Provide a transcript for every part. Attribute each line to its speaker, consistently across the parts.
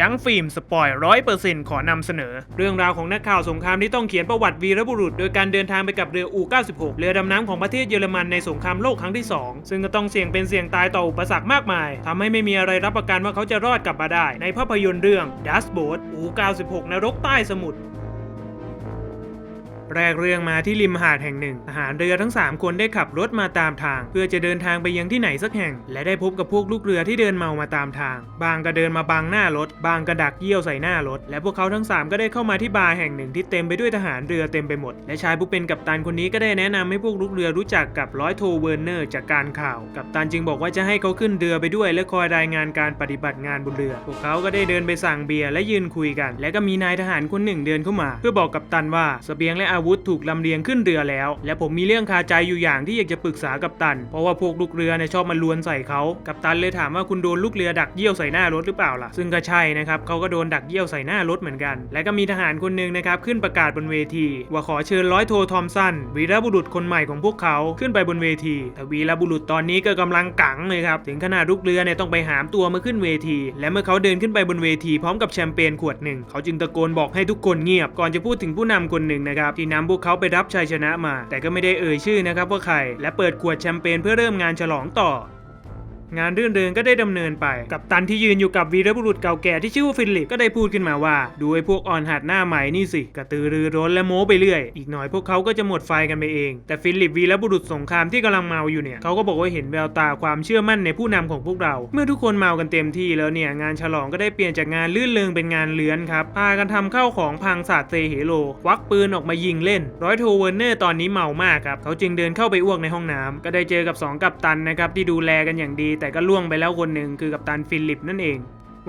Speaker 1: จังฟิล์มสปอยร้อยเปอร์เซ็นต์ขอนำเสนอ เรื่องราวของนักข่าวสงครามที่ต้องเขียนประวัติวีรบุรุษ โดยการเดินทางไปกับเรืออู 96 เรือดำน้ำของประเทศเยอรมันในสงครามโลกครั้งที่ 2 ซึ่งก็ต้องเสี่ยงเป็นเสี่ยงตายต่ออุปสรรคมากมายทำให้ไม่มีอะไรรับประกันว่าเขาจะรอดกลับมาได้ ในภาพยนตร์เรื่อง Dust Boat อู 96 นรกใต้สมุทร แรกเรื่องมาที่ริมหาดแห่งหนึ่งทหารเรือทั้ง 3 คนได้ขับรถมาตามทาง เพื่อจะเดินทางไปยังที่ไหนสักแห่ง และได้พบกับพวกลูกเรือที่เดินเมามาตามทาง บางก็เดินมาบังหน้ารถ บางก็ดักเยี่ยวใส่หน้ารถ และพวกเขาทั้ง 3 ก็ได้เข้ามาที่บาร์แห่งหนึ่งที่เต็มไปด้วยทหารเรือเต็มไปหมด และชายผู้เป็นกัปตันคนนี้ก็ได้แนะนำให้พวกลูกเรือรู้จักกับร้อยโทเวอร์เนอร์จากการข่าว กัปตันจึงบอกว่าจะให้เขาขึ้นเรือไปด้วย และคอยรายงานการปฏิบัติงานบนเรือ พวกเขาก็ได้เดินไปสั่งเบียร์และยืนคุยกัน และก็มีนายทหารคนหนึ่งเดินเข้ามา เพื่อบอกกัปตันว่าเสบียงและอาวุธวุธถูกลำเลียงขึ้นเรือแล้ว และผมมีเรื่องคาใจอยู่อย่างที่อยากจะปรึกษากัปตัน เพราะว่าพวกลูกเรือเนี่ยชอบมาลวนใส่เขากัปตันเลยถามว่าคุณโดนลูกเรือดักเยี่ยวใส่หน้ารถหรือเปล่าล่ะ ซึ่งก็ใช่นะครับเขาก็โดนดักเยี่ยวใส่หน้ารถเหมือนกัน และก็มีทหารคนหนึ่งนะครับขึ้นประกาศบนเวที ว่าขอเชิญร้อยโททอมสันวีรบุรุษคนใหม่ของพวกเขาขึ้นไปบนเวทีแต่วีรบุรุษตอนนี้ก็กำลังกังเลยครับถึงขนาดลูกเรือเนี่ยต้องไปหามตัวมาขึ้นเวที และเมื่อเขาเดินขึ้นไปบนเวทีพร้อมกับแชมเปญขวดหนึ่งเขาจึงตะโกนบอกให้ทุกคนเงียบก่อนจะพูดถึงผู้นำคนหนึ่งนะครับที่นำพวกเขาไปรับชัยชนะมา แต่ก็ไม่ได้เอ่ยชื่อนะครับว่าใคร และเปิดขวดแชมเปญเพื่อเริ่มงานฉลองต่อ งานรื่นเริงก็ได้ดำเนินไป กับตันที่ยืนอยู่กับวีรบุรุษเก่าแก่ที่ชื่อว่าฟิลิปก็ได้พูดขึ้นมาว่า ดูไอ้พวกอ่อนหัดหน้าใหม่นี่สิ กระตือรือร้นและโม้ไปเรื่อย อีกหน่อยพวกเขาก็จะหมดไฟกันไปเอง แต่ฟิลิปวีรบุรุษสงครามที่กำลังเมาอยู่เนี่ยเขาก็บอกว่าเห็นแววตาความเชื่อมั่นในผู้นำของพวกเรา เมื่อทุกคนเมากันเต็มที่แล้วเนี่ยงานฉลองก็ได้เปลี่ยนจากงานลื่นเริงเป็นงานเลื้อนครับพากันทำข้าของพังสาดเซเฮโลควักปืนออกมายิงเล่น ร้อยโทเวอร์เนอร์ตอนนี้เมามากครับเขาจึงเดินเข้าไปอ้วกในห้องน้ำก็ได้เจอกับสองกัปตันนะครับที่ดูแลกันอย่างดีแต่ก็ล่วงไปแล้วคนหนึ่งคือกัปตันฟิลิปนั่นเอง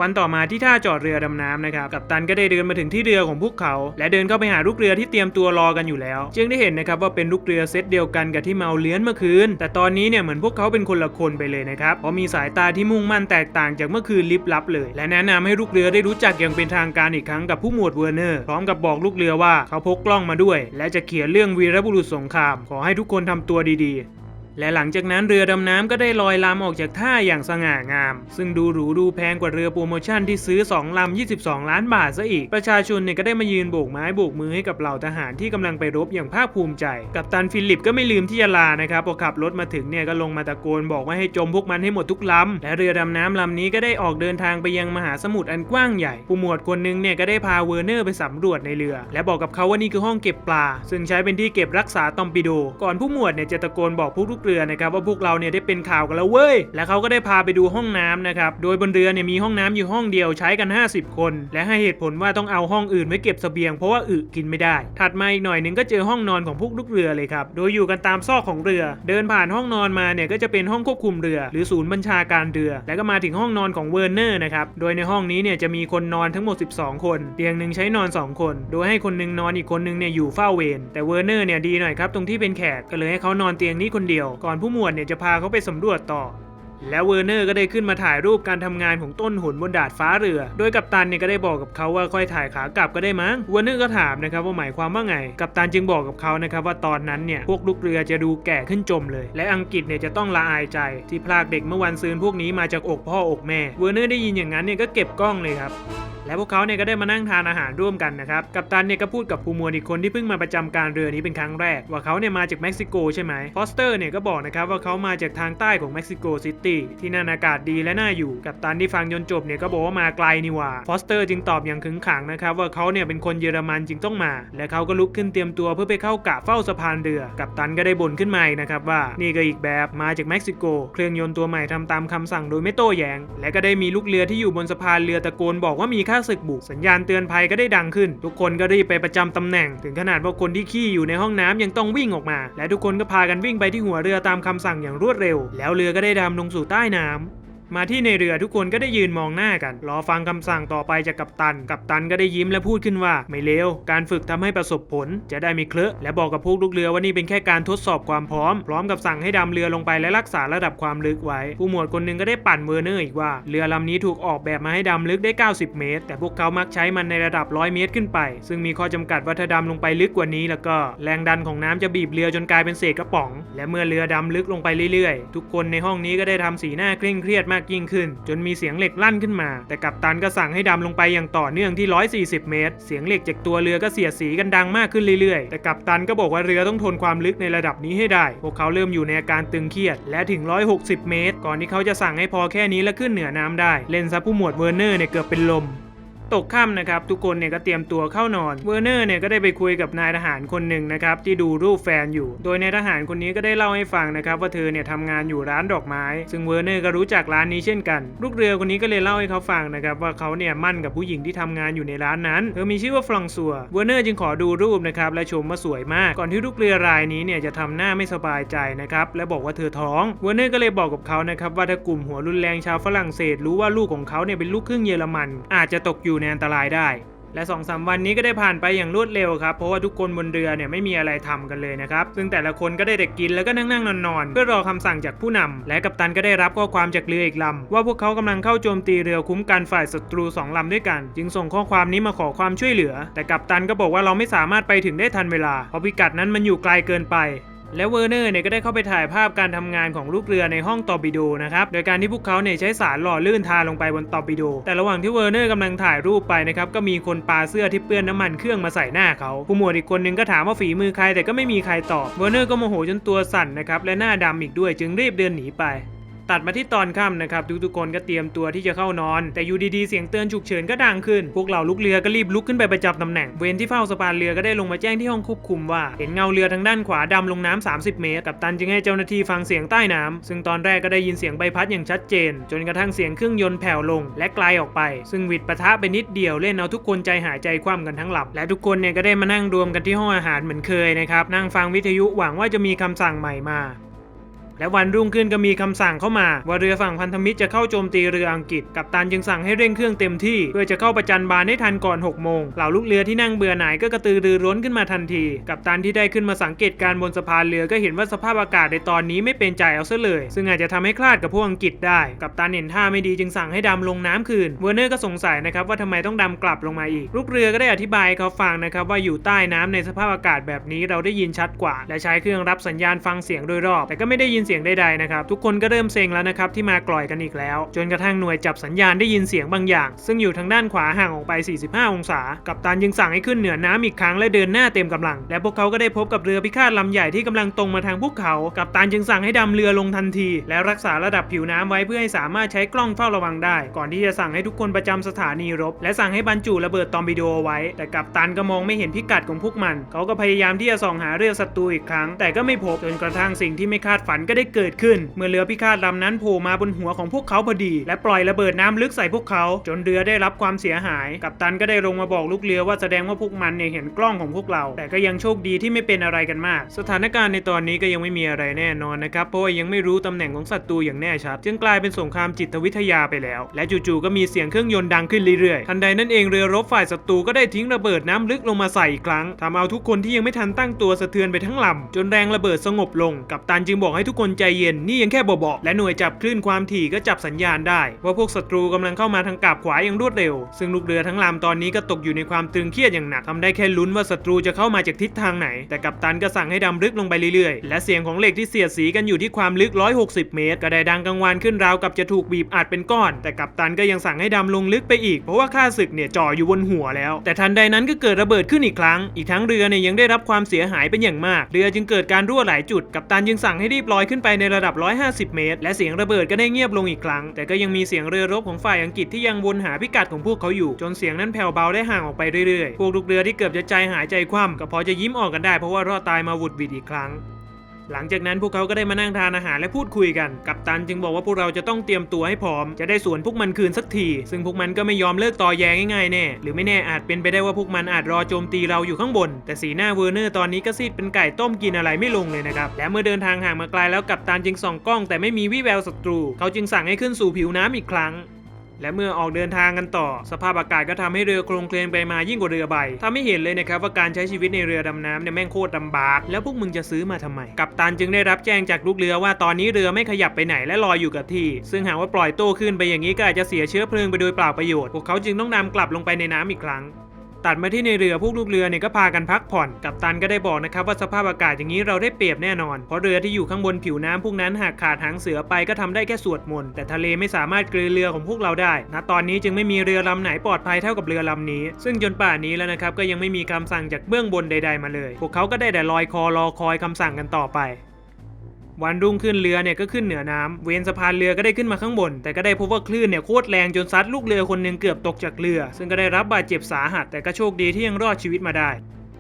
Speaker 1: วันต่อมาที่ท่าจอดเรือดำน้ำนะครับ กัปตันก็ได้เดินมาถึงที่เรือของพวกเขา และเดินเข้าไปหาลูกเรือที่เตรียมตัวรอกันอยู่แล้ว จึงได้เห็นนะครับว่าเป็นลูกเรือเซตเดียวกันกับที่เมาเลื้อนเมื่อคืน แต่ตอนนี้เนี่ยเหมือนพวกเขาเป็นคนละคนไปเลยนะครับ เพราะมีสายตาที่มุ่งมั่นแตกต่างจากเมื่อคืนลิบลับเลย และแนะนำให้ลูกเรือได้รู้จักอย่างเป็นทางการอีกครั้งกับผู้หมวดเวอร์เนอร์ พร้อมกับบอกลูกเรือว่าเขาพกกล้องมาด้วย และจะเขียนเรื่องวีรบุรุษสงคราม ขอให้ทุกคนทำตัวดีๆ และหลังจากนั้นเรือดำน้ำก็ได้ลอยลำออกจากท่าอย่างสง่างาม ซึ่งดูหรูดูแพงกว่าเรือโปรโมชั่นที่ซื้อ 2 ลำ 22 ล้านบาทซะอีก ประชาชนเนี่ยก็ได้มายืนโบกไม้โบกมือให้กับเหล่าทหารที่กำลังไปรบอย่างภาคภูมิใจ กับตันฟิลิปก็ไม่ลืมที่จะลานะครับ พอขับรถมาถึงเนี่ยก็ลงมาตะโกนบอกว่าให้จมพวกมันให้หมดทุกลำ และเรือดำน้ำลำนี้ก็ได้ออกเดินทางไปยังมหาสมุทรอันกว้างใหญ่ ผู้หมวดคนหนึงเนี่ยก็ได้พาเวอร์เนอร์ไปสำรวจในเรือ และบอกกับเขาว่านี่คือห้องเก็บปลา ซึ่งใช้เป็นที่เก็บรักษาตอมปิโด ก่อนผู้หมวดเนี่ยจะตะโกนบอกพวกลูกเรือนะครับว่าพวกเราเนี่ยได้เป็นข่าวกันแล้วเว้ย และเขาก็ได้พาไปดูห้องน้ำนะครับ โดยบนเรือเนี่ยมีห้องน้ำอยู่ห้องเดียวใช้กัน 50 คน และให้เหตุผลว่าต้องเอาห้องอื่นไว้เก็บเสบียงเพราะว่าอึกินไม่ได้ ถัดมาอีกหน่อยหนึงก็เจอห้องนอนของพวกลูกเรือเลยครับ โดยอยู่กันตามซอกของเรือ เดินผ่านห้องนอนมาเนี่ยก็จะเป็นห้องควบคุมเรือ หรือศูนย์บัญชาการเรือ แล้วก็มาถึงห้องนอนของเวอร์เนอร์นะครับ โดยในห้องนี้เนี่ยจะมีคนนอนทั้งหมด 12 คน เตียงหนึ่งใช้นอน 2 คน โดยให้คนหนึงนอนอีกคนหนึงเนี่ยอยู่เฝ้าเวร แต่เวอร์เนอร์เนี่ยดีหน่อยครับตรงที่เป็นแขกก็เลยให้เขานอนเตียงนี้คนเดียวก่อนผู้หมวดเนี่ยจะพาเขาไปสำรวจต่อ แล้วเวอร์เนอร์ก็ได้ขึ้นมาถ่ายรูปการทำงานของต้นหุนบนดาดฟ้าเรือ โดยกัปตันเนี่ยก็ได้บอกกับเขาว่าค่อยถ่ายขากลับก็ได้มั้งเวอร์เนอร์ก็ถามนะครับว่าหมายความว่าไง กัปตันจึงบอกกับเขานะครับว่าตอนนั้นเนี่ยพวกลูกเรือจะดูแก่ขึ้นจมเลย และอังกฤษเนี่ยจะต้องละอายใจ ที่พลากเด็กเมื่อวันซืนพวกนี้มาจากอกพ่ออกแม่ เวอร์เนอร์ได้ยินอย่างนั้นเนี่ยก็เก็บกล้องเลยครับ และพวกเขาเนี่ยก็ได้มานั่งทานอาหารร่วมกันนะครับ กัปตันเนี่ยก็พูดกับผู้หมวดอีกคนที่เพิ่งมาประจำการเรือนี้เป็นครั้งแรก ว่าเขาเนี่ยมาจากเม็กซิโกใช่ไหมฟอสเตอร์เนี่ยก็บอกนะครับว่าเขามาจากทางใต้ของเม็กซิโกซิตี้ที่นั่นอากาศดีและน่าอยู่ กัปตันที่ฟังจนจบเนี่ยก็บอกว่ามาไกลนี่ว่าฟอสเตอร์จึงตอบอย่างขึงขังนะครับว่าเขาเนี่ยเป็นคนเยอรมันจึงต้องมา และเขาก็ลุกขึ้นเตรียมตัวเพื่อไปเข้ากะเฝ้าสะพานเรือ กัปตันก็ได้บ่นขึ้นมาอีกนะครับว่านี่ก็อีกแบบมาจากเม็กซิโก เครื่องยนต์ตัวใหม่ทำตามคำสั่งโดยไม่โต้แย้งและก็ได้มีลูกเรือที่อยู่บนสะพานเรือตะโกนบอกว่ามีค่าศึกบุกสัญญาณเตือนภัยก็ได้ดังขึ้น ทุกคนก็รีบไปประจำตำแหน่ง ถึงขนาดว่าคนที่ขี้อยู่ในห้องน้ำยังต้องวิ่งออกมา และทุกคนก็พากันวิ่งไปที่หัวเรือตามคำสั่งอย่างรวดเร็ว แล้วเรือก็ได้ดำลงสู่ใต้น้ำ มาที่ในเรือทุกคนก็ได้ยืนมองหน้ากัน รอฟังคำสั่งต่อไปจากกัปตัน กัปตันก็ได้ยิ้มและพูดขึ้นว่า ไม่เลว การฝึกทำให้ประสบผล จะได้ไมีเคลอะและบอกกับพวกลูกเรือว่านี่เป็นแค่การทดสอบความพร้อม พร้อมกับสั่งให้ดำเรือลงไปและรักษาระดับความลึกไว้ ผู้หมวดคนหนึงก็ได้ปั่นเวอร์เนอร์อีกว่า เรือลำนี้ถูกออกแบบมาให้ดำลึกได้ 90 เมตร แต่พวกเขามักใช้มันในระดับ 100 เมตรขึ้นไป ซึ่งมีข้อจำกัดว่าถ้าดำลงไปลึกกว่านี้ แล้วก็แรงดันของน้ำจะบีบเรือจนกลายเป็นเศษกระป๋อง และเมื่อเรือดำลึกลงไปเรื่อยๆ ทุกคนในห้องนี้ก็ได้ทำสีหน้าเคร่งเครียดมากากยิ่งขึ้น จนมีเสียงเหล็กลั่นขึ้นมา แต่กัปตันก็สั่งให้ดำลงไปอย่างต่อเนื่องที่ 140 เมตร เสียงเหล็กจากตัวเรือก็เสียดสีกันดังมากขึ้นเรื่อยๆ แต่กัปตันก็บอกว่าเรือต้องทนความลึกในระดับนี้ให้ได้ พวกเขาเริ่มอยู่ในอาการตึงเครียด และถึง 160 เมตร ก่อนที่เขาจะสั่งให้พอแค่นี้และขึ้นเหนือน้ำได้ เล่นซะผู้หมวดเวอร์เนอร์เนี่ยเกือบเป็นลม ตกค่ำนะครับทุกคนเนี่ยก็เตรียมตัวเข้านอนเวอร์เนอร์เนี่ยก็ได้ไปคุยกับนายทหารคนหนึ่งนะครับที่ดูรูปแฟนอยู่ โดยนายทหารคนนี้ก็ได้เล่าให้ฟังนะครับว่าเธอเนี่ยทำงานอยู่ร้านดอกไม้ ซึ่งเวอร์เนอร์ก็รู้จักร้านนี้เช่นกัน ลูกเรือคนนี้ก็เลยเล่าให้เขาฟังนะครับว่าเขาเนี่ยมั่นกับผู้หญิงที่ทำงานอยู่ในร้านนั้น เธอมีชื่อว่าฟรองซัวเวอร์เนอร์จึงขอดูรูปนะครับและชมว่าสวยมาก ก่อนที่ลูกเรือรายนี้เนี่ยจะทำหน้าไม่สบายใจนะครับและบอกว่าเธอท้องเวอร์เนอร์ก็เลยบอกกับเขานะครับว่าถ้ากลุ่มหัวรุนแรงชาวฝรั่งเศส รู้ว่าลูกของเขาเนี่ยเป็นลูกครึ่งเยอรมัน อาจจะตกอยู่ในอันตรายได้ และ2อสวันนี้ก็ได้ผ่านไปอย่างรวดเร็วครับ เพราะว่าทุกคนบนเรือเนี่ยไม่มีอะไรทำกันเลยนะครับ ซึ่งแต่ละคนก็ได้แต่กินแล้วก็นั่งนั่งนอนนอนๆ เพื่อรอคำสั่งจากผู้นำและกัปตันก็ได้รับข้อความจากเรืออีกลำว่าพวกเขากำลังเข้าโจมตีเรือคุ้มกันฝ่ายศัตรูสองลำด้วยกัน จึงส่งข้อความนี้มาขอความช่วยเหลือ แต่กัปตันก็บอกว่าเราไม่สามารถไปถึงได้ทันเวลา เพราะพิกัดนั้นมันอยู่ไกลเกินไป และเวอร์เนอร์เนี่ยก็ได้เข้าไปถ่ายภาพการทำงานของลูกเรือในห้องตอร์ปิโดนะครับ โดยการที่พวกเขาเนี่ยใช้สารหล่อลื่นทาลงไปบนตอร์ปิโด แต่ระหว่างที่เวอร์เนอร์กำลังถ่ายรูปไปนะครับ ก็มีคนปาเสื้อที่เปื้อนน้ำมันเครื่องมาใส่หน้าเขาผู้หมวดอีกคนนึงก็ถามว่าฝีมือใครแต่ก็ไม่มีใครตอบ เวอร์เนอร์ก็โมโหจนตัวสั่นนะครับ และหน้าดำอีกด้วยจึงรีบเดินหนีไป ตัดมาที่ตอนค่ำนะครับทุกๆคนก็เตรียมตัวที่จะเข้านอน แต่อยู่ดีๆเสียงเตือนฉุกเฉินก็ดังขึ้น พวกเราลูกเรือก็รีบลุกขึ้นไปประจำตำแหน่ง เวรที่เฝ้าสะพานเรือก็ได้ลงมาแจ้งที่ห้องควบคุมว่า เห็นเงาเรือทางด้านขวาดำลงน้ำ30 เมตร กับตันจึงให้เจ้าหน้าที่ฟังเสียงใต้น้ำซึ่งตอนแรกก็ได้ยินเสียงใบพัดอย่างชัดเจน จนกระทั่งเสียงเครื่องยนต์แผ่วลง และไกลออกไป ซึ่งวิดปะทะไปนิดเดียวเล่นเอาทุกคนใจหายใจคว่ำกันทั้งหลับ และทุกคนเนี่ยก็ได้มานั่งรวมกันที่ห้องอาหารเหมือนเคยนะครับนั่งฟังวิทยุหวังว่าจะมีคำสั่งใหม่มา และวันรุ่งขึ้นก็มีคำสั่งเข้ามา ว่าเรือฝั่งพันธมิตรจะเข้าโจมตีเรืออังกฤษ กัปตันจึงสั่งให้เร่งเครื่องเต็มที่ เพื่อจะเข้าประจันบานให้ทันก่อน6โมงเหล่าลูกเรือที่นั่งเบื่อหน่ายก็กระตือรือร้นขึ้นมาทันที กัปตันที่ได้ขึ้นมาสังเกตการบนสะพานเรือก็เห็นว่าสภาพอากาศในตอนนี้ไม่เป็นใจเอาซะเลย ซึ่งอาจจะทำให้คลาดกับพวกอังกฤษได้ กัปตันเห็นท่าไม่ดีจึงสั่งให้ดำลงน้ำคืนเวอร์เนอร์ก็สงสัยนะครับว่าทำไมต้องดำกลับลงมาอีก ลูกเรือก็ได้อธิบายเขาฟังนะครับว่าอยู่ใต้น้ำในสภาพอากาศแบบนี้เราได้ยินชัดกว่า และใช้เครื่องรับสัญญาณฟังเสียงโดยรอบ แต่ก็ไม่ได้ยินเสียงใดๆนะครับทุกคนก็เริ่มเซ็งแล้วนะครับที่มากล่อยกันอีกแล้ว จนกระทั่งหน่วยจับสัญญาณได้ยินเสียงบางอย่าง ซึ่งอยู่ทางด้านขวาห่างออกไป 45 องศา กัปตันจึงสั่งให้ขึ้นเหนือน้ำอีกครั้งและเดินหน้าเต็มกำลัง และพวกเขาก็ได้พบกับเรือพิฆาตลำใหญ่ที่กำลังตรงมาทางพวกเขา กัปตันจึงสั่งให้ดำเรือลงทันที และรักษาระดับผิวน้ำไว้เพื่อให้สามารถใช้กล้องเฝ้าระวังได้ ก่อนที่จะสั่งให้ทุกคนประจำสถานีรบ และสั่งให้บรรจุระเบิดตอร์ปิโดไว้ แต่กัปตันก็มองไม่เห็นพิกัดของพวกมัน เขาก็พยายามที่จะส่องหาเรือศัตรูอีกครั้ง แต่ก็ไม่พบจนกระทั่งสิ่งที่ไม่คาดฝันก็ได้เกิดขึ้น เมื่อเรือพิฆาตลำนั้นโผล่มาบนหัวของพวกเขาพอดี และปล่อยระเบิดน้ำลึกใส่พวกเขา จนเรือได้รับความเสียหาย กัปตันก็ได้ลงมาบอกลูกเรือว่าแสดงว่าพวกมันเนี่ยเห็นกล้องของพวกเรา แต่ก็ยังโชคดีที่ไม่เป็นอะไรกันมาก สถานการณ์ในตอนนี้ก็ยังไม่มีอะไรแน่นอนนะครับ เพราะว่ายังไม่รู้ตำแหน่งของศัตรูอย่างแน่ชัด จึงกลายเป็นสงครามจิตวิทยาไปแล้ว และจู่ๆก็มีเสียงเครื่องยนต์ดังขึ้นเรื่อยๆ ทันใดนั้นเองเรือรบฝ่ายศัตรูก็ได้ทิ้งระเบิดน้ำลึกลงมาใส่อีกครั้งทำเอาทุกคนที่ยังไม่ทันตั้งตัวสะเทือนไปทั้งลำจนแรงระเบิดสงบลง กัปตันจึงบอกให้ทุกคนใจเย็นนี่ยังแค่เบาๆและหน่วยจับคลื่นความถี่ก็จับสัญญาณได้ ว่าพวกศัตรูกำลังเข้ามาทางกาบขวาอย่างรวดเร็ว ซึ่งลูกเรือทั้งลำตอนนี้ก็ตกอยู่ในความตึงเครียดอย่างหนักทำได้แค่ลุ้นว่าศัตรูจะเข้ามาจากทิศทางไหน แต่กัปตันก็สั่งให้ดำลึกลงไปเรื่อยๆ และเสียงของเหล็กที่เสียดสีกันอยู่ที่ความลึก 160 เมตร ก็ได้ดังกังวานขึ้นราวกับจะถูกบีบอัดเป็นก้อน แต่กัปตันก็ยังสั่งให้ดำลงลึกไปอีก เพราะว่าข้าศึกเนี่ยจ่ออยู่บนหัวแล้ว แต่ทันใดนั้นก็เกิดระเบิดขึ้นอีกครั้ง อีกทั้งเรือเนี่ยยังได้รับความเสียหายเป็นอย่างมาก เรือจึงเกิดการรั่วหลายจุด กัปตันจึงสั่งให้รีบลอยขึ้นไปในระดับ 150 เมตร และเสียงระเบิดก็ได้เงียบลงอีกครั้ง แต่ก็ยังมีเสียงเรือรบของฝ่ายอังกฤษที่ยังวนหาพิกัดของพวกเขาอยู่ จนเสียงนั้นแผ่วเบาได้ห่างออกไปเรื่อยๆ พวกลูกเรือที่เกือบจะใจหายใจคว่ำก็พอจะยิ้มออกกันได้เพราะว่ารอดตายมาหวุดหวิดอีกครั้ง หลังจากนั้นพวกเขาก็ได้มานั่งทานอาหารและพูดคุยกัน กัปตันจึงบอกว่าพวกเราจะต้องเตรียมตัวให้พร้อม จะได้สวนพวกมันคืนสักที ซึ่งพวกมันก็ไม่ยอมเลิกต่อแยงง่ายๆแน่ หรือไม่แน่อาจเป็นไปได้ว่าพวกมันอาจรอโจมตีเราอยู่ข้างบน แต่สีหน้าเวอร์เนอร์ตอนนี้ก็ซีดเป็นไก่ต้มกินอะไรไม่ลงเลยนะครับ และเมื่อเดินทางห่างมาไกลแล้วกัปตันจึงส่องกล้อง แต่ไม่มีวี่แววศัตรู เขาจึงสั่งให้ขึ้นสู่ผิวน้ำอีกครั้ง และเมื่อออกเดินทางกันต่อ สภาพอากาศก็ทำให้เรือโครงเคลงไปมายิ่งกว่าเรือใบทำให้เห็นเลยนะครับว่าการใช้ชีวิตในเรือดำน้ำเนี่ยแม่งโคตรลำบาก แล้วพวกมึงจะซื้อมาทำไม กัปตันจึงได้รับแจ้งจากลูกเรือว่าตอนนี้เรือไม่ขยับไปไหนและลอยอยู่กับที่ ซึ่งหากว่าปล่อยโต้ขึ้นไปอย่างนี้ก็อาจจะเสียเชื้อเพลิงไปโดยเปล่าประโยชน์ พวกเขาจึงต้องนำกลับลงไปในน้ำอีกครั้ง ตัดมาที่ในเรือพวกลูกเรือเนี่ยก็พากันพักผ่อน กัปตันก็ได้บอกนะครับว่าสภาพอากาศอย่างนี้เราได้เปรียบแน่นอน เพราะเรือที่อยู่ข้างบนผิวน้ำพวกนั้นหากขาดหางเสือไปก็ทำได้แค่สวดมนต์แต่ทะเลไม่สามารถกลืนเรือของพวกเราได้ณตอนนี้จึงไม่มีเรือลำไหนปลอดภัยเท่ากับเรือลำนี้ ซึ่งจนป่านนี้แล้วนะครับก็ยังไม่มีคำสั่งจากเบื้องบนใด ๆมาเลย พวกเขาก็ได้แต่ลอยคอรอคอยคำสั่งกันต่อไป วันรุ่งขึ้นเรือเนี่ยก็ขึ้นเหนือน้ำเวนสะพานเรือก็ได้ขึ้นมาข้างบน แต่ก็ได้พบว่าคลื่นเนี่ยโคตรแรงจนซัดลูกเรือคนหนึ่งเกือบตกจากเรือ ซึ่งก็ได้รับบาดเจ็บสาหัส แต่ก็โชคดีที่ยังรอดชีวิตมาได้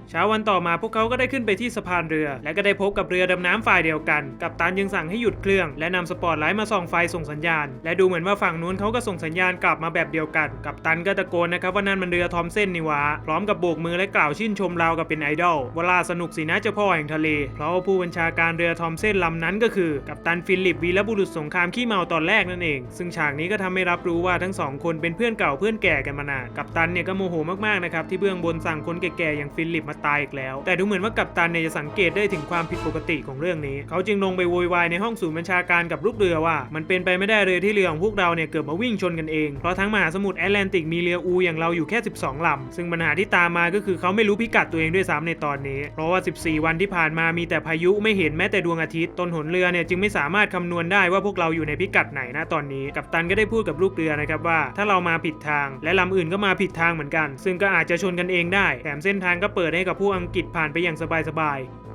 Speaker 1: เช้าวันต่อมาพวกเขาก็ได้ขึ้นไปที่สะพานเรือ และก็ได้พบกับเรือดำน้ำฝ่ายเดียวกัน กับตันยังสั่งให้หยุดเครื่อง และนำสปอตไลท์มาส่องไฟส่งสัญญาณ และดูเหมือนว่าฝั่งนู้นเขาก็ส่งสัญญาณกลับมาแบบเดียวกัน กับตันก็ตะโกนนะครับว่านั่นมันเรือทอมเส้นนี่วะพร้อมกับโบกมือและกล่าวชื่นชมเรากับเป็นไอดอลว่าลาสนุกสินะเจ้าพ่อแห่งทะเล เพราะว่าผู้บัญชาการเรือทอมเส้นลำนั้นก็คือ กับตันฟิลิปวีรบุรุษสงครามขี้เมาตอนแรกนั่นเอง ซึ่งฉากนี้ก็ทำให้รับรู้ว่าทั้งสองคนเป็นเพื่อนเก่าเพื่อนแก่กันมานานกับตันเนี่ยก็โมโหมากๆนะครับที่เบื้องบนสั่งคนแก่ๆอย่างฟิลิปมาตายอีกแล้ว แต่ดูเหมือนว่ากับตันเนี่ยจะสังเกตได้ถึงความผิดปกติของเรื่องนี้ เขาจึงลงไปโวยวายในห้องศูนย์บัญชาการกับลูกเรือว่า มันเป็นไปไม่ได้เลยที่เรือของพวกเราเนี่ยเกิดมาวิ่งชนกันเอง เพราะทั้งมหาสมุทรแอตแลนติกมีเรืออูอย่างเราอยู่แค่ 12 ลำ ซึ่งปัญหาที่ตามมาก็คือเขาไม่รู้พิกัดตัวเองด้วยซ้ำในตอนนี้ เพราะว่า 14 วันที่ผ่านมามีแต่พายุไม่เห็นแม้แต่ดวงอาทิตย์ ต้นหนเรือเนี่ยจึงไม่สามารถคำนวณได้ว่าพวกเราอยู่ในพิกัดไหนนะตอนนี้ กัปตันก็ได้พูดกับลูกเรือนะครับว่า ถ้าเรามาผิดทาง และลำอื่นก็มาผิดทางเหมือนกัน ซึ่งก็อาจจะชนกันเองได้ แถมเส้นทางก็เปิดให้กับผู้อังกฤษผ่านไปอย่างสบายๆ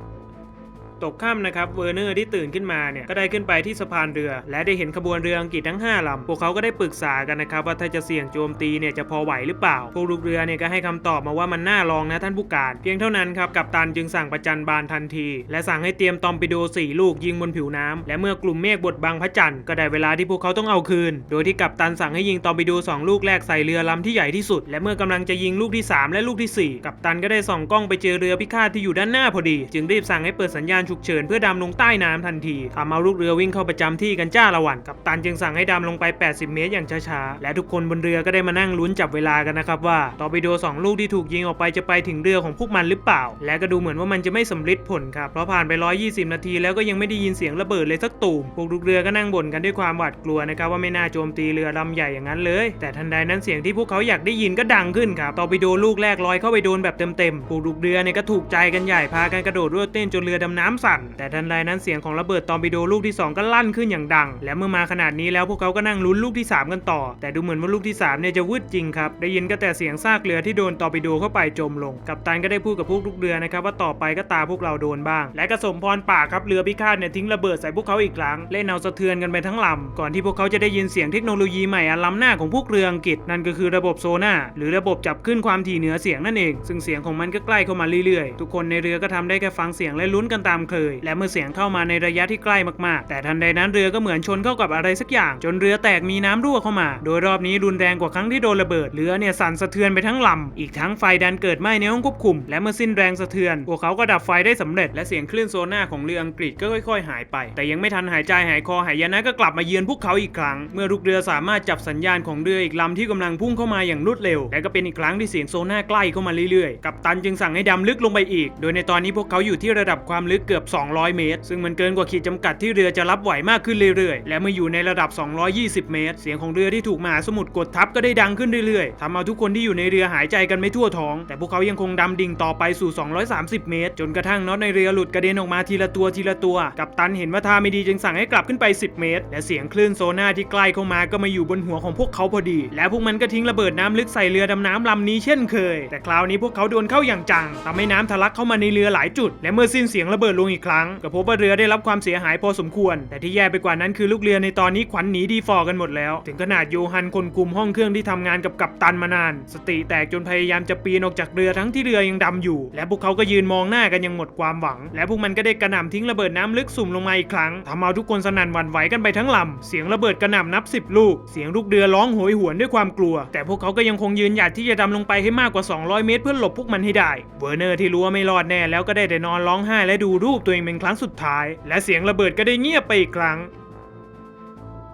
Speaker 1: ตกค่ำนะครับเวอร์เนอร์ที่ตื่นขึ้นมาเนี่ยก็ได้ขึ้นไปที่สะพานเรือ และได้เห็นขบวนเรืออังกฤษทั้ง 5ลำพวกเขาก็ได้ปรึกษากันนะครับว่าถ้าจะเสี่ยงโจมตีเนี่ยจะพอไหวหรือเปล่า พวกลูกเรือเนี่ยก็ให้คำตอบมาว่ามันน่าลองนะท่านผู้การ เพียงเท่านั้นครับกัปตันจึงสั่งประจันบานทันที และสั่งให้เตรียมตอมปิโด4ลูกยิงบนผิวน้ำและเมื่อกลุ่มเมฆบดบังพระจันทร์ก็ได้เวลาที่พวกเขาต้องเอาคืน โดยที่กัปตันสั่งให้ยิงตอมปิโด2ลูกแรกใส่เรือลำที่ใหญ่ที่สุด และเมื่อกำลังจะยิงลูกที่ 3 และลูกทีสี่ 4 กัปตันก็ได้ส่องกล้องไปเจอเรือพิฆาตที่อยู่ด้านหน้าพอดี จึงรีบสั่งให้เปิดสัญญาณฉุกเฉินเพื่อดำลงใต้น้ำทันทีทำเอาลูกเรือวิ่งเข้าประจำที่กันจ้าละวันกัปตันจึงสั่งให้ดำลงไป 80 เมตรอย่างช้าๆ และทุกคนบนเรือก็ได้มานั่งลุ้นจับเวลากันนะครับว่าตอร์ปิโดสองลูกที่ถูกยิงออกไปจะไปถึงเรือของพวกมันหรือเปล่า และก็ดูเหมือนว่ามันจะไม่สำเร็จผลครับเพราะผ่านไป 120 นาที แล้วก็ยังไม่ได้ยินเสียงระเบิดเลยสักตูมพวกลูกเรือก็นั่งบ่นกันด้วยความหวาดกลัวนะครับว่าไม่น่าโจมตีเรือลำใหญ่อย่างนั้นเลย แต่ทันใดนั้นเสียงที่พวกเขาอยากได้ยินก็ดังขึ้นครับตอร์ปิโดลูกแรกลอยเข้าไปโดนแบบเต็มๆพวกลูกเรือเนี่ยก็ถูกใจกันใหญ่พากันกระโดดรวดเต้นจนเรือดำน้ำสั่น แต่ทันใดนั้นเสียงของระเบิดตอร์ปิโดลูกที่สองก็ลั่นขึ้นอย่างดัง และเมื่อมาขนาดนี้แล้วพวกเขาก็นั่งลุ้นลูกที่ 3 กันต่อ แต่ดูเหมือนว่าลูกที่3เนี่ยจะวืดจริงครับ ได้ยินก็แต่เสียงซากเรือที่โดนตอร์ปิโดเข้าไปจมลง กัปตันก็ได้พูดกับพวกลูกเรือนะครับว่าต่อไปก็ตาพวกเราโดนบ้าง และกระสมพรปากครับเรือพิฆาตเนี่ยทิ้งระเบิดใส่พวกเขาอีกครั้งเล่นเอาสะเทือนกันไปทั้งลำก่อนที่พวกเขาจะได้ยินเสียงเทคโนโลยีใหม่อันล้ำหน้าของพวกเรืออังกฤษนั่นก็คือระบบโซน่าหรือระบบจับขึ้นความถี่เหนือเสียงนั่นเอง ซึ่งเสียงของมันก็ใกล้เข้ามาเรื่อยๆ ทุกคนในเรือก็ทำได้แค่ฟังเสียงและลุ้นกันตามเคย และเมื่อเสียงเข้ามาในระยะที่ใกล้มากๆ แต่ทันใดนั้นเรือก็เหมือนชนเข้ากับอะไรสักอย่าง จนเรือแตกมีน้ำรั่วเข้ามา โดยรอบนี้รุนแรงกว่าครั้งที่โดนระเบิดเรือเนี่ยสั่นสะเทือนไปทั้งลำอีกทั้งไฟดันเกิดไหม้ในห้องควบคุม และเมื่อสิ้นแรงสะเทือนพวกเขาก็ดับไฟได้สำเร็จ และเสียงคลื่นโซน่าของเรืออังกฤษก็ค่อย ๆ หายไป แต่ยังไม่ทันหายใจหายคอหายยนะก็กลับมาเยือนพวกเขาอีกครั้ง เมื่อลูกเรือสามารถจับสัญญาณของเรืออีกลำที่กำลังพุ่งเข้ามาอย่างรวดเร็ว และก็เป็นอีกครั้งที่เสียงโซน่าใกล้เข้ามาเรื่อยๆ กัปตันจึงสั่งให้ดำลึกลงไปอีก โดยในตอนนี้พวกเขาอยู่ที่ระดับความลึกกือบ 200 เมตร ซึ่งมันเกินกว่าขีดจำกัดที่เรือจะรับไหวมากขึ้นเรื่อยๆ และเมื่ออยู่ในระดับ 220 เมตร เสียงของเรือที่ถูกมหาสมุทรกดทับก็ได้ดังขึ้นเรื่อยๆทำเอาทุกคนที่อยู่ในเรือหายใจกันไม่ทั่วท้อง แต่พวกเขายังคงดำดิ่งต่อไปสู่ 230 เมตร จนกระทั่งน็อตในเรือหลุดกระเด็นออกมาทีละตัวทีละตัว กัปตันเห็นว่าท่าไม่ดีจึงสั่งให้กลับขึ้นไป 10 เมตร และเสียงคลื่นโซน่าที่ใกล้เข้ามาก็มาอยู่บนหัวของพวกเขาพอดี และพวกมันก็ทิ้งระเบิดน้ำลึกใส่เรือดำน้ำลำนี้เช่นเคย แต่คราวนี้พวกเขาโดนเข้าอย่างจังทำให้น้ำทะลักเข้ามาในเรือหลายจุด และเมื่อสิ้นเสียงระเบิดลงอีกครั้งก็พบว่าเรือได้รับความเสียหายพอสมควร แต่ที่แย่ไปกว่านั้นคือลูกเรือในตอนนี้ขวัญหนีดีฟอร์กันหมดแล้ว ถึงขนาดโยฮันคนคุมห้องเครื่องที่ทำงานกับกัปตันมานาน สติแตกจนพยายามจะปีนออกจากเรือทั้งที่เรือยังดำอยู่ และพวกเขาก็ยืนมองหน้ากันยังหมดความหวัง และพวกมันก็ได้กระหน่ำทิ้งระเบิดน้ำลึกสุ่มลงมาอีกครั้งทำเอาทุกคนสนั่นหวั่นไหวกันไปทั้งลำเสียงระเบิดกระหน่ำนับสิบลูก เสียงลูกเรือร้องโหยหวนด้วยความกลัว แต่พวกเขาก็ยังคงยืนหยัดที่จะดำลงไปให้มากกว่า 200 เมตร เพื่อหลบพวกมันให้ได้ เวอร์เนอร์ที่รู้ว่าไม่รอดแน่แล้วก็ได้แต่นอนร้องไห้และดูรููปตัวเองเป็นครั้งสุดท้าย และเสียงระเบิดก็ได้เงียบไปอีกครั้ง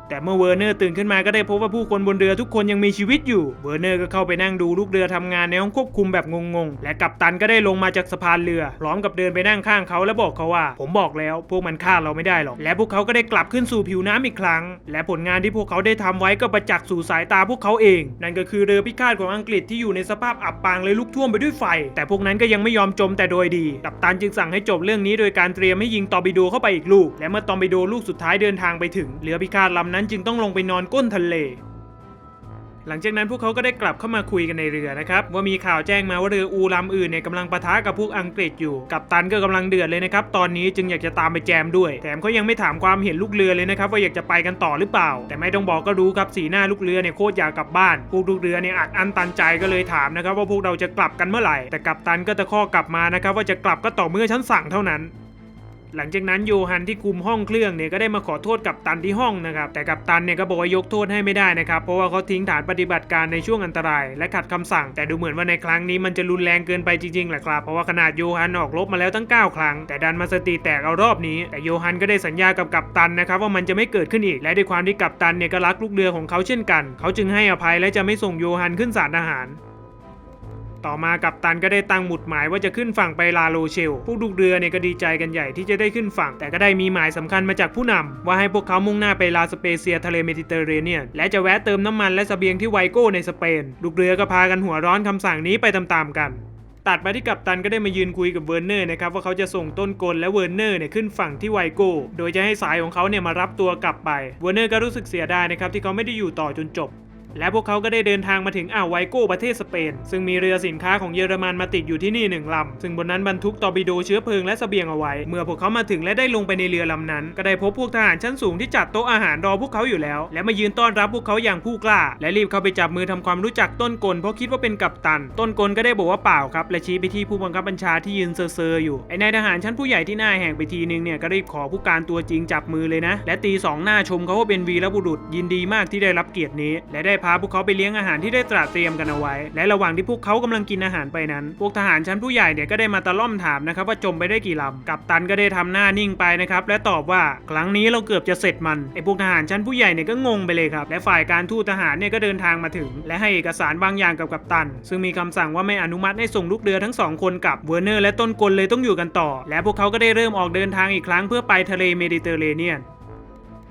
Speaker 1: แต่เมื่อเวอร์เนอร์ตื่นขึ้นมาก็ได้พบว่าผู้คนบนเรือทุกคนยังมีชีวิตอยู่ เวอร์เนอร์ก็เข้าไปนั่งดูลูกเรือทำงานในห้องควบคุมแบบงงๆ และกัปตันก็ได้ลงมาจากสะพานเรือ พร้อมกับเดินไปนั่งข้างเขาและบอกเขาว่า ผมบอกแล้ว พวกมันฆ่าเราไม่ได้หรอก และพวกเขาก็ได้กลับขึ้นสู่ผิวน้ำอีกครั้ง และผลงานที่พวกเขาได้ทำไว้ก็ประจักษ์สู่สายตาพวกเขาเอง นั่นก็คือเรือพิฆาตของอังกฤษที่อยู่ในสภาพอับปางเลยลุกท่วมไปด้วยไฟ แต่พวกนั้นก็ยังไม่ยอมจมแต่โดยดี กัปตันจึงสั่งให้จบเรื่องนี้โดยการเตรียมให้ยิงตอร์ปิโดเข้าไปอีกลูก และเมื่อตอร์ปิโดลูกสุดท้ายเดินทางไปถึงเรือพิฆาตลำนั้นจึงต้องลงไปนอนก้นทะเล หลังจากนั้นพวกเขาก็ได้กลับเข้ามาคุยกันในเรือนะครับ ว่ามีข่าวแจ้งมาว่าเรืออูลำอื่นเนี่ยกำลังปะทะกับพวกอังกฤษอยู่ กัปตันก็กำลังเดือดเลยนะครับ ตอนนี้จึงอยากจะตามไปแจมด้วย แถมเขายังไม่ถามความเห็นลูกเรือเลยนะครับว่าอยากจะไปกันต่อหรือเปล่า แต่ไม่ต้องบอกก็รู้ครับสีหน้าลูกเรือเนี่ยโคตรอยากกลับบ้าน พวกลูกเรือเนี่ยอัดอั้นตันใจก็เลยถามนะครับว่าพวกเราจะกลับกันเมื่อไหร่ แต่กัปตันก็ตะข้อกลับมานะครับว่าจะกลับก็ต่อเมื่อฉันสั่งเท่านั้น หลังจากนั้นโยฮันที่คุมห้องเครื่องเนี่ยก็ได้มาขอโทษกับตันที่ห้องนะครับแต่กับตันเนี่ยก็บอกว่ายกโทษให้ไม่ได้นะครับเพราะว่าเขาทิ้งฐานปฏิบัติการในช่วงอันตราย และขัดคำสั่ง แต่ดูเหมือนว่าในครั้งนี้มันจะรุนแรงเกินไปจริงๆแหละครับเพราะว่าขนาดโยฮันออกรบมาแล้วตั้ง 9 ครั้ง แต่ดันมาสติแตกเอารอบนี้แต่โยฮันก็ได้สัญญากับกัปตันนะครับว่ามันจะไม่เกิดขึ้นอีก และด้วยความที่กัปตันเนี่ยก็รักลูกเรือของเขาเช่นกัน เขาจึงให้อภัยและจะไม่ส่งโยฮันขึ้นศาลทหาร ต่อมากัปตันก็ได้ตั้งหมุดหมายว่าจะขึ้นฝั่งไปลาโรเชล พวกลูกเรือเนี่ยก็ดีใจกันใหญ่ที่จะได้ขึ้นฝั่ง แต่ก็ได้มีหมายสำคัญมาจากผู้นำว่าให้พวกเขามุ่งหน้าไปลาสเปเซียทะเลเมดิเตอร์เรเนียน และจะแวะเติมน้ำมันและเสบียงที่ไวโก้ในสเปน ลูกเรือก็พากันหัวร้อนคำสั่งนี้ไปตามๆกันตัดมาที่กัปตันก็ได้มายืนคุยกับเวอร์เนอร์นะครับว่าเขาจะส่งต้นกลและเวอร์เนอร์เนี่ยขึ้นฝั่งที่ไวโก้โดยจะให้สายของเขาเนี่ยมารับตัวกลับไปเวอร์เนอร์ก็รู้สึกเสียดายนะครับที่เขาไม่ได้อยู่ต่อจนจบ และพวกเขาก็ได้เดินทางมาถึงอ่าวไวโก้ประเทศสเปน ซึ่งมีเรือสินค้าของเยอรมันมาติดอยู่ที่นี่หนึ่งลำ ซึ่งบนนั้นบรรทุกตอร์ปิโดเชื้อเพลิงและเสบียงเอาไว้ เมื่อพวกเขามาถึงและได้ลงไปในเรือลำนั้น ก็ได้พบพวกทหารชั้นสูงที่จัดโต๊ะอาหารรอพวกเขาอยู่แล้ว และมายืนต้อนรับพวกเขาอย่างผู้กล้า และรีบเข้าไปจับมือทำความรู้จักต้นกลเพราะคิดว่าเป็นกัปตัน ต้นกลก็ได้บอกว่าเปล่าครับและชี้ไปที่ผู้บังคับบัญชาที่ยืนเซอร์ๆอยู่ไอ้นายทหารชั้นผู้ใหญ่ที่หน้าแห่งไปทีนึงเนี่ยก็รีบขอผู้การตัวจริงจับมือเลยนะ และตีสองหน้าชมเขาว่าเป็นวีรบุรุษยินดีมากที่ได้รับเกียรตินี้ และได้พาพวกเขาไปเลี้ยงอาหารที่ได้ตระเตรียมกันเอาไว้ และระหว่างที่พวกเขากำลังกินอาหารไปนั้น พวกทหารชั้นผู้ใหญ่เนี่ยก็ได้มาตะล่อมถามนะครับว่าจมไปได้กี่ลำกัปตันก็ได้ทำหน้านิ่งไปนะครับและตอบว่าครั้งนี้เราเกือบจะเสร็จมันไอพวกทหารชั้นผู้ใหญ่เนี่ยก็งงไปเลยครับและฝ่ายการทูตทหารเนี่ยก็เดินทางมาถึง และให้เอกสารบางอย่างกับกัปตัน ซึ่งมีคำสั่งว่าไม่อนุมัติให้ส่งลูกเรือทั้งสองคนกับเวอร์เนอร์และต้นกลเลยต้องอยู่กันต่อ และพวกเขาก็ได้เริ่มออกเดินทางอีกครั้งเพื่อไปทะเลเมดิเตอร์เรเนียน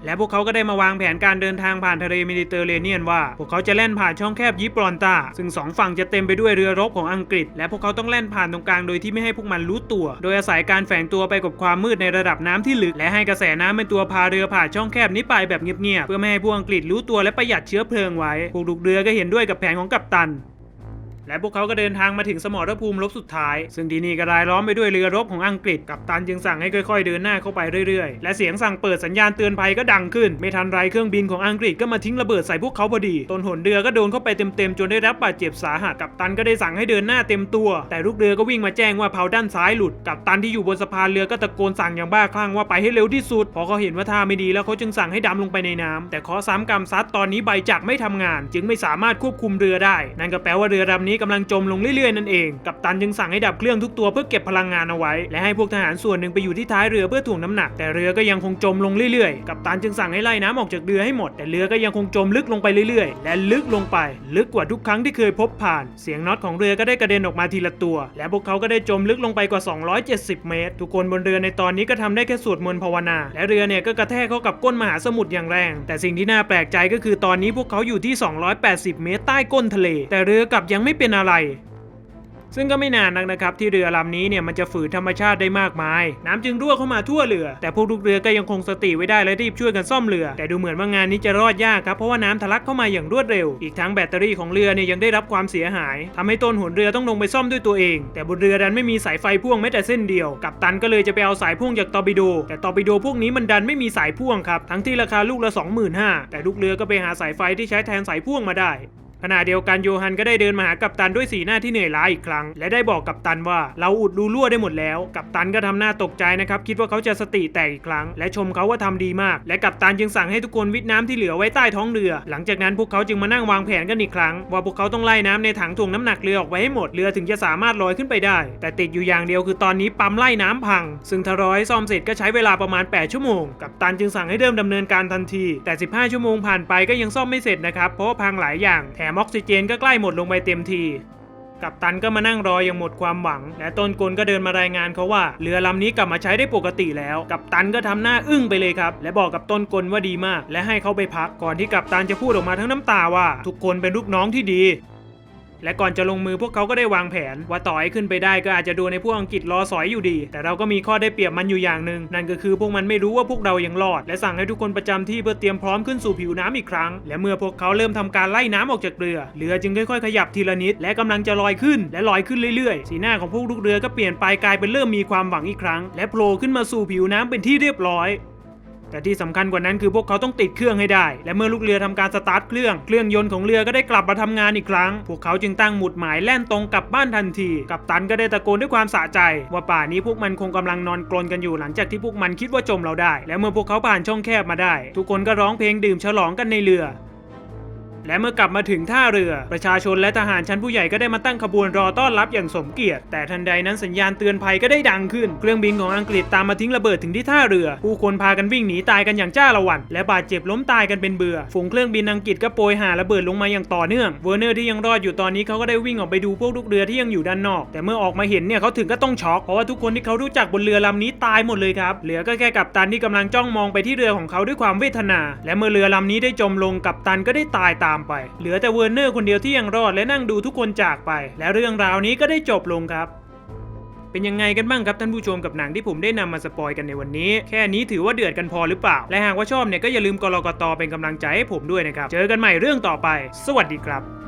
Speaker 1: และพวกเขาก็ได้มาวางแผนการเดินทางผ่านทะเลเมดิเตอร์เรเนียนว่า พวกเขาจะแล่นผ่านช่องแคบยิบรอนตา ซึ่งสองฝั่งจะเต็มไปด้วยเรือรบของอังกฤษ และพวกเขาต้องแล่นผ่านตรงกลางโดยที่ไม่ให้พวกมันรู้ตัว โดยอาศัยการแฝงตัวไปกับความมืดในระดับน้ำที่ลึก และให้กระแสน้ำเป็นตัวพาเรือผ่านช่องแคบนี้ไปแบบเงียบๆเพื่อไม่ให้พวกอังกฤษรู้ตัวและประหยัดเชื้อเพลิงไว้พวกลูกเรือก็เห็นด้วยกับแผนของกัปตัน และพวกเขาก็เดินทางมาถึงสมรภูมิรบสุดท้าย ซึ่งที่นี่ก็รายล้อมไปด้วยเรือรบของอังกฤษ กัปตันจึงสั่งให้ค่อยๆ เดินหน้าเข้าไปเรื่อยๆ และเสียงสั่งเปิดสัญญาณเตือนภัยก็ดังขึ้น ไม่ทันไรเครื่องบินของอังกฤษก็มาทิ้งระเบิดใส่พวกเขาพอดี ต้นหนเรือก็โดนเข้าไปเต็มๆ จนได้รับบาดเจ็บสาหัส กัปตันก็ได้สั่งให้เดินหน้าเต็มตัว แต่ลูกเรือก็วิ่งมาแจ้งว่าเพาด้านซ้ายหลุด กัปตันที่อยู่บนสะพานเรือก็ตะโกนสั่งอย่างบ้าคลั่งว่าไปให้เร็วที่สุด พอเขาเห็นว่าท่าไม่ดีแล้วเขาจึงสั่งให้ดำลงไปในน้ำแต่ขอซ้ำกรรมซัดตอนนี้ใบจักไม่ทำงาน จึงไม่สามารถควบคุมเรือได้ นั่นก็แปลว่าเรือลำนี้กำลังจมลงเรื่อยๆนั่นเอง กัปตันจึงสั่งให้ดับเครื่องทุกตัวเพื่อเก็บพลังงานเอาไว้ และให้พวกทหารส่วนหนึ่งไปอยู่ที่ท้ายเรือเพื่อถ่วงน้ำหนัก แต่เรือก็ยังคงจมลงเรื่อยๆ กัปตันจึงสั่งให้ไล่น้ำออกจากเรือให้หมด แต่เรือก็ยังคงจมลึกลงไปเรื่อยๆ และลึกลงไป ลึกกว่าทุกครั้งที่เคยพบผ่าน เสียงน็อตของเรือก็ได้กระเด็นออกมาทีละตัว และพวกเขาก็ได้จมลึกลงไปกว่า 270 เมตร ทุกคนบนเรือในตอนนี้ก็ทำได้แค่สวดมนต์ภาวนา และเรือเนี่ยก็กระแทกเข้ากับก้นมหาสมุทรอย่างแรง แต่สิ่งที่น่าแปลกใจก็คือตอนนี้พวกเขาอยู่ที่ 280 เมตรใต้ก้นทะเล แต่เรือกลับยังไม่เป็นอะไร ซึ่งก็ไม่นานนักนะครับ ที่เรือลำนี้เนี่ยมันจะฝืนธรรมชาติได้มากมาย น้ำจึงรั่วเข้ามาทั่วเรือ แต่พวกลูกเรือก็ยังคงสติไว้ได้และรีบช่วยกันซ่อมเรือ แต่ดูเหมือนว่างานนี้จะรอดยากครับเพราะว่าน้ำทะลักเข้ามาอย่างรวดเร็ว อีกทั้งแบตเตอรี่ของเรือเนี่ยยังได้รับความเสียหายทำให้ต้นหนเรือต้องลงไปซ่อมด้วยตัวเอง แต่บนเรือดันไม่มีสายไฟพ่วงแม้แต่เส้นเดียว กัปตันก็เลยจะไปเอาสายพ่วงจากตอร์ปิโด แต่ตอร์ปิโดพวกนี้มันดันไม่มีสายพ่วงครับทั้งที่ราคาลูกละ25,000แต่ลูกเรือก็ไปหาสายไฟที่ใช้แทนสายพ่วงมาได้ ขณะเดียวกันโยฮันก็ได้เดินมาหากัปตันด้วยสีหน้าที่เหนื่อยล้าอีกครั้ง และได้บอกกัปตันว่าเราอุดรูรั่วได้หมดแล้ว กัปตันก็ทำหน้าตกใจนะครับคิดว่าเขาจะสติแตกอีกครั้ง และชมเขาว่าทำดีมาก และกัปตันจึงสั่งให้ทุกคนวิทน้ำที่เหลือไว้ใต้ท้องเรือ หลังจากนั้นพวกเขาจึงมานั่งวางแผนกันอีกครั้ง ว่าพวกเขาต้องไล่น้ำในถังถ่วงน้ำหนักเรือออกไปให้หมดเรือถึงจะสามารถลอยขึ้นไปได้ แต่ติดอยู่อย่างเดียวคือตอนนี้ปั๊มไล่น้ำพัง ซึ่งถ้ารอให้ซ่อมเสร็จก็ใช้เวลาประมาณ 8 ชั่วโมง กัปตันจึงสั่งให้เริ่มดำเนินการทันที แต่ 15 ชั่วโมงผ่านไปก็ยังซ่อมไม่เสร็จนะครับเพราะพังหลายอย่างแถมออกซิเจนก็ใกล้หมดลงไปเต็มที กัปตันก็มานั่งรออย่างหมดความหวัง และต้นกลก็เดินมารายงานเขาว่า เรือลำนี้กลับมาใช้ได้ปกติแล้ว กัปตันก็ทำหน้าอึ้งไปเลยครับ และบอกกับต้นกลว่าดีมาก และให้เขาไปพัก ก่อนที่กัปตันจะพูดออกมาทั้งน้ำตาว่า ทุกคนเป็นลูกน้องที่ดี และก่อนจะลงมือพวกเขาก็ได้วางแผน ว่าต่อให้ขึ้นไปได้ก็อาจจะโดนในพวกอังกฤษรอสอยอยู่ดี แต่เราก็มีข้อได้เปรียบมันอยู่อย่างหนึ่งนั่นก็คือพวกมันไม่รู้ว่าพวกเรายังรอด และสั่งให้ทุกคนประจำที่เพื่อเตรียมพร้อมขึ้นสู่ผิวน้ำอีกครั้ง และเมื่อพวกเขาเริ่มทำการไล่น้ำออกจากเรือ เรือจึงค่อยๆขยับทีละนิด และกำลังจะลอยขึ้น และลอยขึ้นเรื่อยๆ สีหน้าของพวกลูกเรือก็เปลี่ยนไปกลายเป็นเริ่มมีความหวังอีกครั้ง และโผล่ขึ้นมาสู่ผิวน้ำเป็นที่เรียบร้อย แต่ที่สำคัญกว่านั้นคือพวกเขาต้องติดเครื่องให้ได้ และเมื่อลูกเรือทำการสตาร์ทเครื่อง เครื่องยนต์ของเรือก็ได้กลับมาทำงานอีกครั้ง พวกเขาจึงตั้งหมุดหมายแล่นตรงกลับบ้านทันที กัปตันก็ได้ตะโกนด้วยความสะใจ ว่าป่านี้พวกมันคงกำลังนอนกลนกันอยู่หลังจากที่พวกมันคิดว่าจมเราได้ และเมื่อพวกเขาผ่านช่องแคบมาได้ ทุกคนก็ร้องเพลงดื่มฉลองกันในเรือ และเมื่อกลับมาถึงท่าเรือ ประชาชนและทหารชั้นผู้ใหญ่ก็ได้มาตั้งขบวนรอต้อนรับอย่างสมเกียรติ แต่ทันใดนั้นสัญญาณเตือนภัยก็ได้ดังขึ้น เครื่องบินของอังกฤษตามมาทิ้งระเบิดถึงที่ท่าเรือ ผู้คนพากันวิ่งหนีตายกันอย่างจ้าละวัน และบาดเจ็บล้มตายกันเป็นเบื่อ ฝูงเครื่องบินอังกฤษก็โปรยหาระเบิดลงมาอย่างต่อเนื่อง เวอร์เนอร์ที่ยังรอดอยู่ตอนนี้เขาก็ได้วิ่งออกไปดูพวกลูกเรือที่ยังอยู่ด้านนอก แต่เมื่อออกมาเห็นเนี่ยเขาถึงก็ต้องช็อก เพราะว่าทุกคนที่เขารู้จักบนเรือลำนี้ตายหมดเลยครับ เหลือก็แค่กัปตันที่กำลังจ้องมองไปที่เรือของเขาด้วยความเวทนา และเมื่อเรือลำนี้ได้จมลงกัปตันก็ได้ตายตามไป เหลือแต่เวอร์เนอร์คนเดียวที่ยังรอดและนั่งดูทุกคนจากไป และเรื่องราวนี้ก็ได้จบลงครับเป็นยังไงกันบ้างครับท่านผู้ชมกับหนังที่ผมได้นำมาสปอยกันในวันนี้ แค่นี้ถือว่าเดือดกันพอหรือเปล่า และหากว่าชอบเนี่ยก็อย่าลืมกรกตเป็นกำลังใจให้ผมด้วยนะครับ เจอกันใหม่เรื่องต่อไป สวัสดีครับ